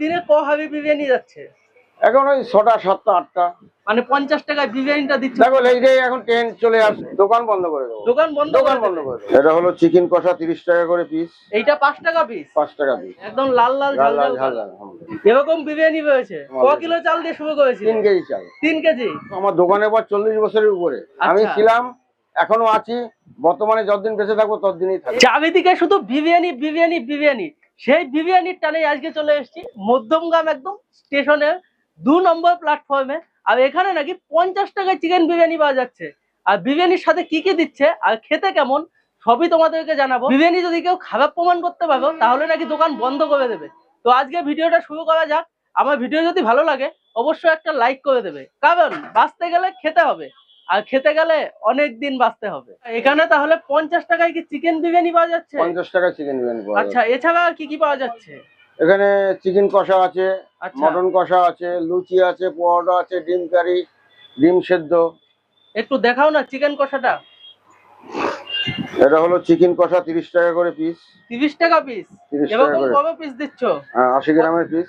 দিনে ক হাবি বিরিয়ানি যাচ্ছে? এখন ওই ছটা সাতটা আটটা। মানে পঞ্চাশ টাকায় বিরিয়ানিটা দিচ্ছে। দেখো এই যে এখন ট্রেন চলে আসছে। দোকান বন্ধ করে দেবো। দোকান বন্ধ দোকান বন্ধ করে দেবো। এটা হলো চিকেন কষা তিরিশ টাকা করে পিস এইটা পাঁচ টাকা পিস পাঁচ টাকা পিস একদম লাল লাল ঝাল ঝাল এরকম বিরিয়ানি রয়েছে। ক কিলো চাল দিয়ে শুরু করেছি তিন কেজি চাল। তিন কেজি? আমার দোকানের পর চল্লিশ বছরের উপরে। আমি আচ্ছা। ছিলাম এখনও আছি। বর্তমানে যতদিন বেঁচে থাকব ততদিনই থাকব। চারিদিকে শুধু বিরিয়ানি বিরিয়ানি বিরিয়ানি। সেই বিরিয়ানির টানে আজকে চলে এসেছি। মধ্যমগ্রাম একদম স্টেশনের দু নম্বর প্ল্যাটফর্মে আর এখানে নাকি পঞ্চাশ টাকায় চিকেন বিরিয়ানি পাওয়া যাচ্ছে। আর বিরিয়ানির সাথে কি কি দিচ্ছে আর খেতে কেমন, সবই তোমাদেরকে জানাব। বিরিয়ানি যদি কেউ খারাপ প্রমাণ করতে পারো, তাহলে নাকি দোকান বন্ধ করে দেবে। তো আজকে ভিডিওটা শুরু করা যাক। আমার ভিডিও যদি ভালো লাগে, অবশ্যই একটা লাইক করে দেবে। কারণ বাঁচতে গেলে খেতে হবে। আর খেতে গেলে অনেক দিন বাঁচতে হবে। এখানে তাহলে পঞ্চাশ টাকায় কি চিকেন বিরিয়ানি পাওয়া যাচ্ছে? পঞ্চাশ টাকা চিকেন বিরিয়ানি পাওয়া আচ্ছা এছাড়া কি কি পাওয়া যাচ্ছে? এখানে চিকেন কষা আছে আচ্ছা। মটন কষা আছে লুচি আছে পরোটা আছে ডিম কারি ডিম সেদ্ধ। একটু দেখাও না চিকেন কষাটা। এটা হলো চিকেন কষা তিরিশ টাকা করে পিস তিরিশ টাকা পিস 30 টাকা এরকম কবে পিস দিচ্ছ? আশি গ্রামের পিস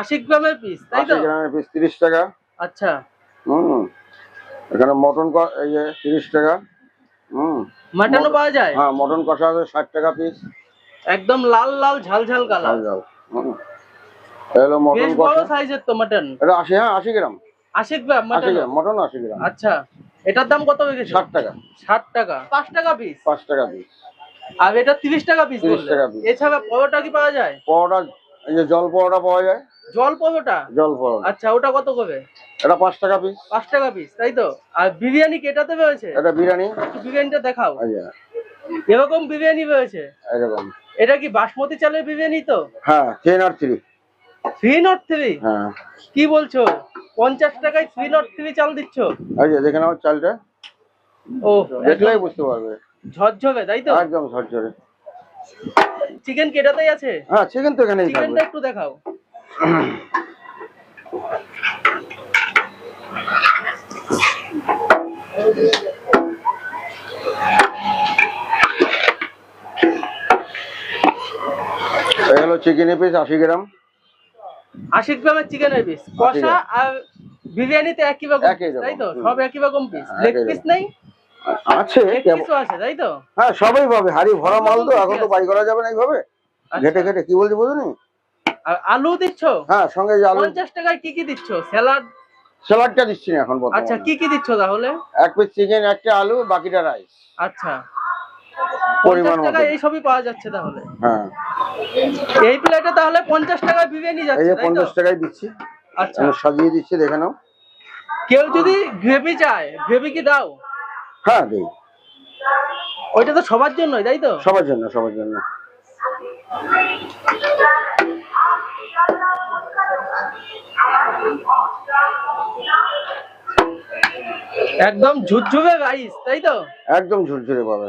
আশি গ্রামের পিস তাই আশি তো? গ্রামের পিস তিরিশ টাকা। আচ্ছা। হুম। এখানে মটন ক- এই যে তিরিশ টাকা। হুম। মাটনও পাওয়া যায়? হ্যাঁ মটন কষা আছে ষাট টাকা পিস একদম লাল লাল ঝাল ঝাল কালার ঝাল হুম। মটন বড় কষা। সাইজের তো মাটন এটা আশি হ্যাঁ আশি গ্রাম। মাটন মটন আশি গ্রাম। আচ্ছা। এটার দাম কত হয়ে গেছে টাকা। ষাট টাকা। পাঁচ টাকা পিস পাঁচ টাকা পিস আর এটা তিরিশ টাকা পিস 30 টাকা piece। এছাড়া পরোটা কি পাওয়া যায়? পরোটা এই যে জল পরোটা পাওয়া যায়। জল পরোটা? জল পরোটা। আচ্ছা ওটা কত করে? এটা পাঁচ টাকা পিস পাঁচ টাকা পিস তাই তো? আর বিরিয়ানি কেটাতে রয়েছে? এটা বিরিয়ানি। বিরিয়ানিটা দেখাও। এরকম বিরিয়ানি রয়েছে? এরকম। এটা কি বাসমতি চালের বিরিয়ানি তো? হ্যাঁ three nought three three nought three হ্যাঁ। কি বলছো? পঞ্চাশ টাকায় থ্রি নট থ্রি চাল দিচ্ছ? যে দেখে নাও চালটা। ও দেখলেই বুঝতে পারবে। ঝরঝরে তাই তো? একদম ঝরঝরে। চিকেন কেটাতেই আছে? হ্যাঁ চিকেন তো এখানেই চিকেনটা একটু দেখাও। হলো চিকেন পিস আশি গ্রাম। আশি গ্রামের চিকেনের পিস কষা আর বিরিয়ানিতে একই রকম তাই তো? সব একই রকম পিস লেগ পিস। নেই? আছে পিসও আছে তাই তো? হ্যাঁ সবাই পাবে। হাড়ি ভরা মাল তো এখন তো। বাই করা যাবে না এইভাবে। আচ্ছা। ঘেটে ঘেটে কি বলছি বুঝুনি আলু দিচ্ছ? হ্যাঁ সঙ্গে আলু পঞ্চাশ টাকায় কি কি দিচ্ছ? স্যালাড? স্যালাডটা দিচ্ছি না এখন বর্তমানে। আচ্ছা কি কি দিচ্ছ তাহলে? এক পিস চিকেন একটা আলু বাকিটা রাইস আচ্ছা। পরিমাণ মতো। এই সবই পাওয়া যাচ্ছে তাহলে? হ্যাঁ। এই প্লেটে তাহলে পঞ্চাশ টাকায় বিরিয়ানি এই যাচ্ছে যে টাকায় দিচ্ছি। আচ্ছা। আমি সাজিয়ে দিচ্ছি দেখে নাও। কেউ যদি গ্রেভি চায় গ্রেভি কি দাও? হ্যাঁ দিই। ওইটা তো সবার জন্যই তাই তো? সবার জন্য সবার জন্য। একদম ঝুরঝুরে রাইস তাই তো? একদম ঝুরঝুরে পাবে।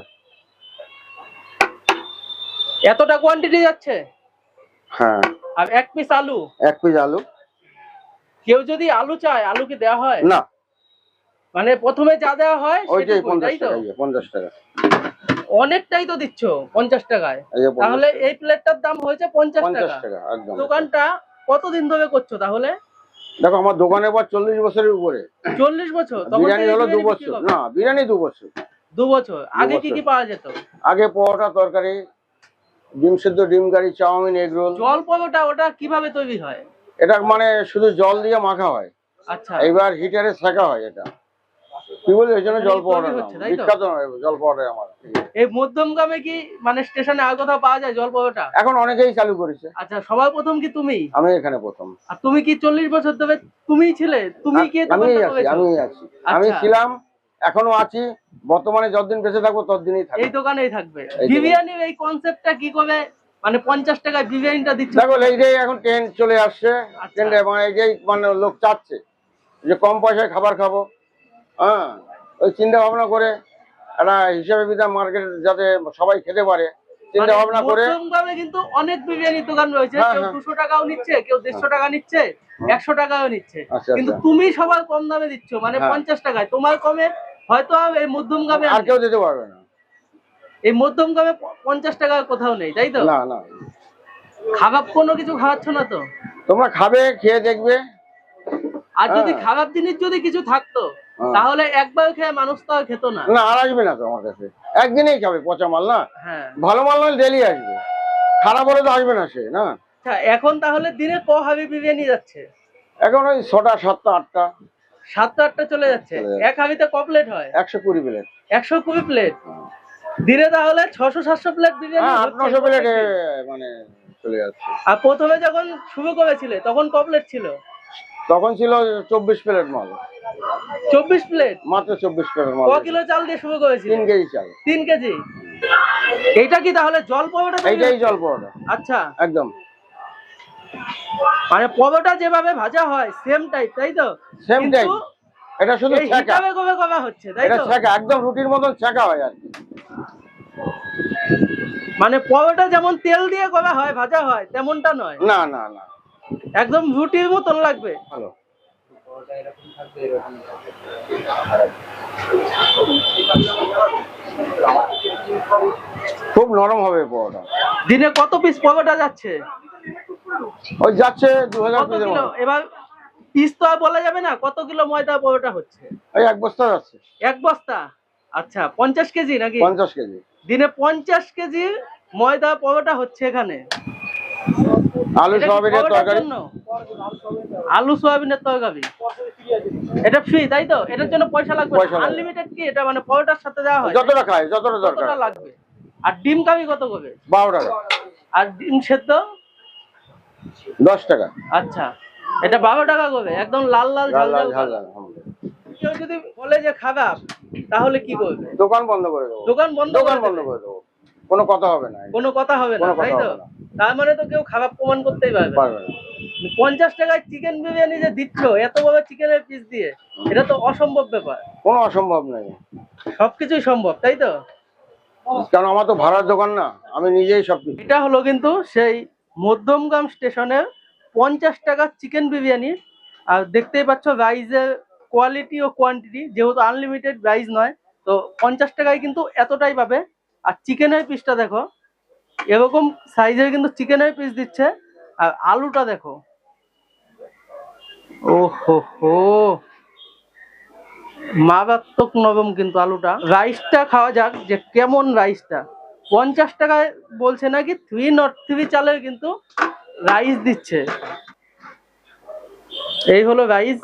এতটা কোয়ান্টিটি যাচ্ছে? হ্যাঁ। আর এক পিস আলু? এক পিস আলু। কেউ যদি আলু চায় আলু কি দেওয়া হয়? না। মানে প্রথমে যা দেওয়া হয় ওইটাই সেটুকুই, পঞ্চাশ তাই তো? টাকা এই যে, পঞ্চাশ টাকা। অনেকটাই তো দিচ্ছ পঞ্চাশ টাকায়। তাহলে এই প্লেটটার দাম হয়েছে পঞ্চাশ পঞ্চাশ টাকা। টাকা একদম। দোকানটা কতদিন ধরে করছ তাহলে? দেখো আমার দোকানে পর চল্লিশ বছরের উপরে। চল্লিশ বছর? বিরিয়ানি হলো দু বছর না বিরিয়ানি দু বছর দু বছর আগে কি কি পাওয়া যেত? আগে পরোটা তরকারি ডিম সেদ্ধ ডিম কারি চাউমিন এগ রোল। জল পরোটা ওটা কীভাবে তৈরি হয়? এটা মানে শুধু জল দিয়ে মাখা হয়। আচ্ছা। এবার হিটারে শেখা হয় এটা। জন্য জল? বিখ্যাত জল পরোটা আমার। এই মধ্যমগ্রামে কি মানে স্টেশনে আর কোথাও পাওয়া যায় জল এখন অনেকেই চালু করেছে। আচ্ছা সবার প্রথম কি তুমি? আমি এখানে প্রথম। আর তুমি কি চল্লিশ বছর ধরে তুমিই ছিলে? তুমি কি আমি আছি আমি আছি। আমি আচ্ছা। ছিলাম এখনও আছি বর্তমানে যতদিন বেঁচে থাকব ততদিনই এই দোকানেই থাকবে। বিরিয়ানির এই কনসেপ্টটা কি করে মানে পঞ্চাশ টাকায় বিরিয়ানিটা দিচ্ছে? দেখো এই যে এখন ট্রেন চলে আসছে আচ্ছা। ট্রেনটা মানে এই যে মানে লোক চাচ্ছে যে কম পয়সায় খাবার খাব। হ্যাঁ ওই চিন্তা ভাবনা করে একটা হিসাবে বিধান মার্কেট যাতে সবাই খেতে পারে চিন্তা ভাবনা করে কিন্তু অনেক বিরিয়ানির দোকান রয়েছে হ্যাঁ, কেউ হ্যাঁ। দুশো টাকাও নিচ্ছে কেউ দেড়শো টাকা নিচ্ছে একশো টাকাও নিচ্ছে আচ্ছা, কিন্তু আচ্ছা। তুমি সবার কম দামে দিচ্ছ মানে হ্যাঁ। পঞ্চাশ টাকায় তোমার কমে হয়তো এই মধ্যমগ্রামে আর কেউ দিতে পারবে না এই মধ্যমগ্রামে প- পঞ্চাশ টাকা কোথাও নেই তাই তো না না খাবার কোনো কিছু খাওয়াচ্ছ না তো তোমরা খাবে খেয়ে দেখবে আর যদি। খারাপ জিনিস যদি কিছু থাকতো। তাহলে একবার খেয়ে মানুষ তো আর খেত না। না আর আসবে না তো আমার কাছে। একদিনেই খাবে পচা মাল না? হ্যাঁ। ভালো মাল হলে ডেলি আসবে। খারাপ হলে তো আসবে না সে না? এখন তাহলে দিনে ক হাবি বিরিয়ানি যাচ্ছে? এখন ওই ছটা সাতটা আটটা। সাতটা আটটা চলে যাচ্ছে। এক হাবিতে ক প্লেট হয়? একশো কুড়ি প্লেট একশো কুড়ি প্লেট দিনে তাহলে ছশো সাতশো প্লেট বিরিয়ানি হ্যাঁ আট নশো প্লেট মানে চলে যাচ্ছে। আর প্রথমে যখন শুরু করেছিলে তখন ক প্লেট ছিল? তখন ছিল চব্বিশ প্লেট মাল। চব্বিশ প্লেট? মাত্র চব্বিশ প্লেট মাল। ক কিলো চাল দিয়ে শুরু করেছিলে? তিন কেজি চাল। তিন কেজি? এইটা কি তাহলে জল তৈরি এইটাই জল পরোটা। আচ্ছা। একদম। মানে পরোটা যেভাবে ভাজা হয় সেম টাইপ তাই তো? সেম টাইপ এটা শুধু হিসাবে কবে করা হচ্ছে তাই এটা তো? ছ্যাঁকা একদম রুটির মতন ছ্যাঁকা হয় আর মানে পরোটা যেমন তেল দিয়ে করা হয় ভাজা হয় তেমনটা নয়? না না না। একদম রুটির মতন লাগবে। ভালো। খুব নরম হবে পরোটা। দিনে কত পিস পরোটা যাচ্ছে? ওই যাচ্ছে দু হাজার এবার পিস তো আর বলা যাবে না কত কিলো ময়দা পরোটা হচ্ছে? ওই এক বস্তা যাচ্ছে। এক বস্তা? আচ্ছা পঞ্চাশ কেজি নাকি? পঞ্চাশ কেজি। দিনে পঞ্চাশ কেজি ময়দা পরোটা হচ্ছে এখানে। আলু সয়াবিনের তরকারি? আলু সোয়াবিনের তরকারি। এটা ফ্রি তাই তো? এটার জন্য পয়সা লাগবে আনলিমিটেড কি? এটা মানে পরোটার সাথে দেওয়া হয়। যতটা খায় যতটা দরকার। লাগবে। আর ডিম কত করে? বারো টাকা। আর ডিম সেদ্ধ? দশ টাকা। আচ্ছা। এটা বারো টাকা করে একদম লাল লাল ঝাল ঝাল। কেউ যদি বলে যে খারাপ তাহলে কি করবে দোকান বন্ধ করে দেবো। দোকান বন্ধ দোকান বন্ধ করে দেবো। কোনো কথা হবে না। কোনো কথা হবে না তাই তো। তার মানে তো কেউ খারাপ প্রমাণ করতেই পারবে না। পঞ্চাশ টাকায় চিকেন বিরিয়ানি যে দিচ্ছ এত বড় চিকেনের পিস দিয়ে এটা তো অসম্ভব ব্যাপার। কোনো অসম্ভব নেই। সবকিছুই সম্ভব তাই তো? কারণ আমার তো ভাড়ার দোকান না আমি নিজেই সব এটা হলো কিন্তু সেই মধ্যমগ্রাম স্টেশনের পঞ্চাশ টাকার চিকেন বিরিয়ানি। আর দেখতেই পাচ্ছ রাইসের কোয়ালিটি ও কোয়ান্টিটি যেহেতু আনলিমিটেড রাইস নয় তো পঞ্চাশ টাকায় কিন্তু এতটাই পাবে। আর চিকেনের পিসটা দেখো এরকম সাইজের কিন্তু চিকেনের পিস দিচ্ছে। আর আলুটা দেখো। ও হো মারাত্মক নরম কিন্তু আলুটা। রাইসটা খাওয়া যাক যে কেমন রাইসটা। পঞ্চাশ টাকায় বলছে নাকি থ্রি নট থ্রি চালের কিন্তু রাইস দিচ্ছে। এই হলো রাইস।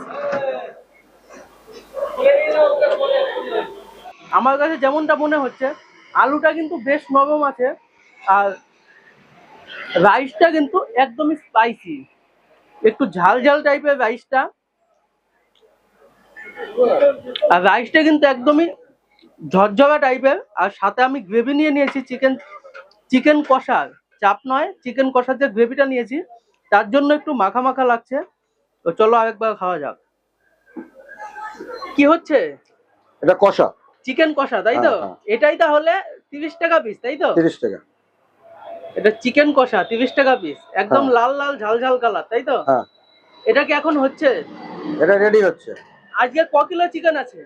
আমার কাছে যেমনটা মনে হচ্ছে, আলুটা কিন্তু বেশ নরম আছে। আর রাইসটা কিন্তু একদমই স্পাইসি একটু ঝাল ঝাল টাইপের রাইসটা আর রাইসটা কিন্তু একদমই ঝরঝরা টাইপের আর সাথে আমি গ্রেভি নিয়ে নিয়েছি চিকেন চিকেন কষার। চাপ নয় চিকেন কষার যে গ্রেভিটা নিয়েছি তার জন্য একটু মাখা মাখা লাগছে। তো চলো আরেকবার খাওয়া যাক। কি হচ্ছে? এটা কষা। চিকেন কষা তাই তো? হ্যাঁ, হ্যাঁ। এটাই তাহলে তিরিশ টাকা পিস তাই তো? তিরিশ টাকা। এটা চিকেন কষা তিরিশ টাকা পিস একদম হ্যাঁ। লাল লাল ঝাল ঝাল কালার তাই তো? হ্যাঁ। এটা কি এখন হচ্ছে? এটা রেডি হচ্ছে। আজকে ক কিলো চিকেন আছে?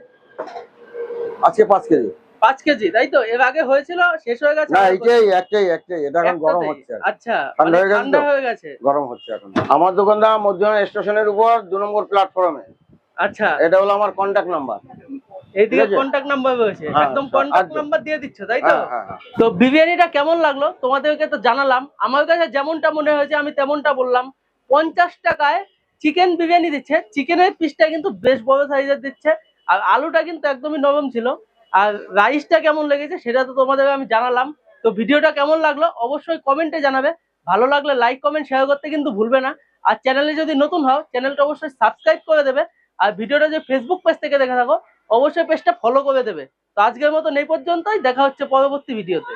আজকে পাঁচ কেজি। পাঁচ কেজি তাই তো? এর আগে হয়েছিল শেষ হয়ে গেছে না এইটাই একটাই একটাই। এটা এখন গরম হচ্ছে। আচ্ছা ঠান্ডা মানে হয়ে গেছে গরম হচ্ছে এখন। আমার দোকানটা মধ্যমান স্টেশনের উপর দু নম্বর প্ল্যাটফর্মে আচ্ছা। এটা হলো আমার কন্ট্যাক্ট নাম্বার এইদিকে কন্টাক্ট নাম্বার রয়েছে। হ্যাঁ, একদম কন্টাক্ট নাম্বার দিয়ে দিচ্ছ তাই তো? হ্যাঁ হ্যাঁ তো বিরিয়ানিটা কেমন লাগল? তোমাদেরকে তো জানালাম। আমার কাছে যেমনটা মনে হয়েছে আমি তেমনটা বললাম। পঞ্চাশ টাকায় চিকেন বিরিয়ানি দিচ্ছে। চিকেনের পিসটা কিন্তু বেশ বড় সাইজের দিচ্ছে। আর আলুটা কিন্তু একদমই নরম ছিল। আর রাইসটা কেমন লেগেছে সেটা তো তোমাদের আমি জানালাম। তো ভিডিওটা কেমন লাগল অবশ্যই কমেন্টে জানাবে। ভালো লাগলে লাইক কমেন্ট শেয়ার করতে কিন্তু ভুলবে না। আর চ্যানেলে যদি নতুন হও চ্যানেলটা অবশ্যই সাবস্ক্রাইব করে দেবে। আর ভিডিওটা যে ফেসবুক পেজ থেকে দেখে থাকো অবশ্যই পেজটা ফলো করে দেবে। তো আজকের মতো এই পর্যন্তই দেখা হচ্ছে পরবর্তী ভিডিওতে